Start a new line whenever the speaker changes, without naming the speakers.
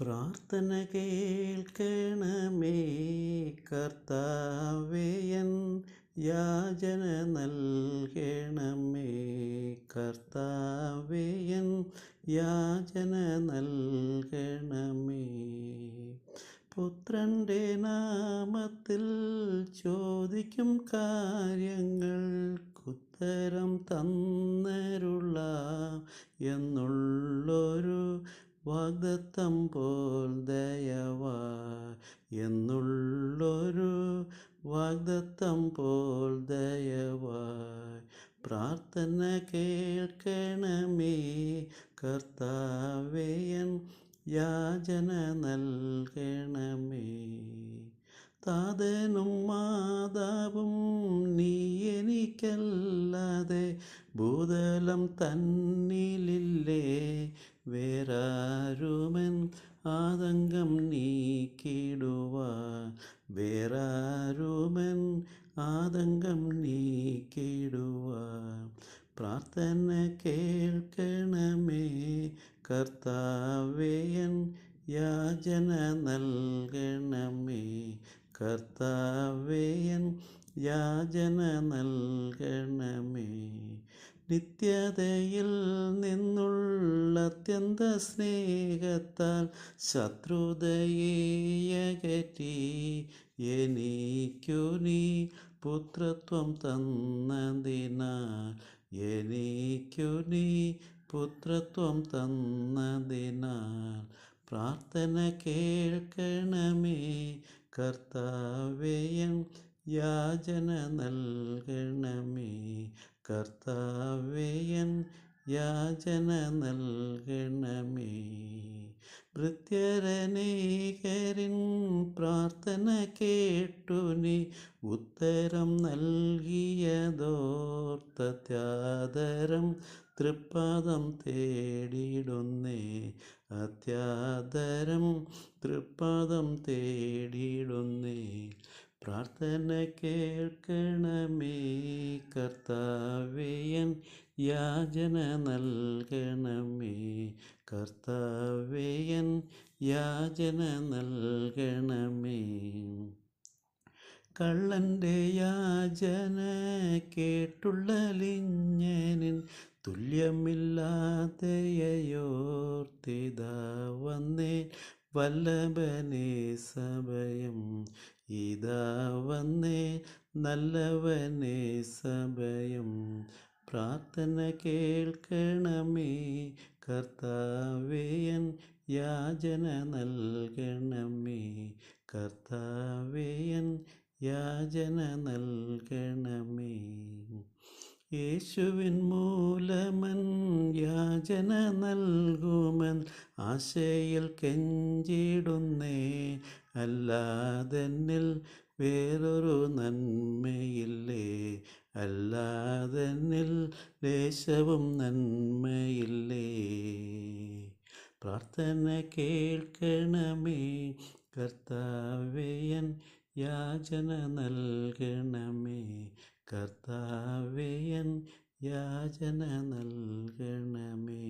പ്രാർത്ഥന കേൾക്കണമേ. കർത്താവേയൻ യാചന നൽകണമേ. കർത്താവേയൻ യാചന നൽകണമേ. പുത്രന്റെ നാമത്തിൽ ചോദിക്കും കാര്യങ്ങൾക്കുത്തരം തന്നരുള്ള എന്നുള്ളൊരു വാഗ്ദത്തം പോൽ ദയവാ എന്നുള്ളൊരു വാഗ്ദത്തം പോൽ ദയവായി പ്രാർത്ഥന കേൾക്കണമേ കർത്താവേയൻ യാചന നൽകണമേ. താതനും മാതാവും നീ എനിക്കല്ലാതെ ഭൂതലം തന്നിലില്ലേ? വേറാരുമൻ ആതങ്കം നീക്കിടുവാൻ വേറാരുമൻ ആതങ്കം നീക്കിടുവാൻ പ്രാർത്ഥന കേൾക്കണമേ കർത്താവേയൻ യാചന നൽകണമേ. കർത്താവേയൻ യാചന നൽകണമേ. നിത്യതയിൽ നിന്നുള്ള അത്യന്ത സ്നേഹത്താൽ ശത്രുതയേയകറ്റി. എനിക്കു നീ പുത്രത്വം തന്നതിനാൽ എനിക്കു നീ പുത്രത്വം തന്നതിനാൽ പ്രാർത്ഥന കേൾക്കണമേ. കർത്താവേയൻ യാചന നൽകണമേ. കർത്താവേയൻ യാചന നൽകണമേ. ഭൃത്യരനേകരിൻ പ്രാർത്ഥന കേട്ടു നീ ഉത്തരം നൽകിയതോർത്തത്യാദരം തൃപ്പാദം തേടിയിടുന്നേ അത്യാദരം തൃപ്പാദം തേടിയിടുന്നേ പ്രാർത്ഥന കേൾക്കണമേ കർത്താവേയൻ യാചന നൽകണമേ. കർത്താവേയൻ യാചന നൽകണമേ. കള്ളന്റെ യാചന കേട്ടുള്ളലിഞ്ഞനിൻ തുല്യമില്ലാതെയോർത്തിതാ വന്നേ. വല്ലഭനെ സഭയം ഇതാ വന്നേ നല്ലവനെ സഭയം പ്രാർത്ഥന കേൾക്കണമേ കർത്താവേയൻ യാചന നൽകണമേ കർത്താവേയൻ യാചന നൽകണമേ. യേശുവിൻ മൂലമൻ യാചന നൽകുമൻ ആശയിൽ കെഞ്ചിടുന്നേ അല്ലാതെന്നിൽ വേറൊരു നന്മയില്ലേ? അല്ലാതെന്നിൽ ലേശവും നന്മയില്ലേ? പ്രാർത്ഥന കേൾക്കണമേ കർത്താവേയൻ യാചന നൽകണമേ. കർത്താവേയൻ യാചന നൽകണമേ.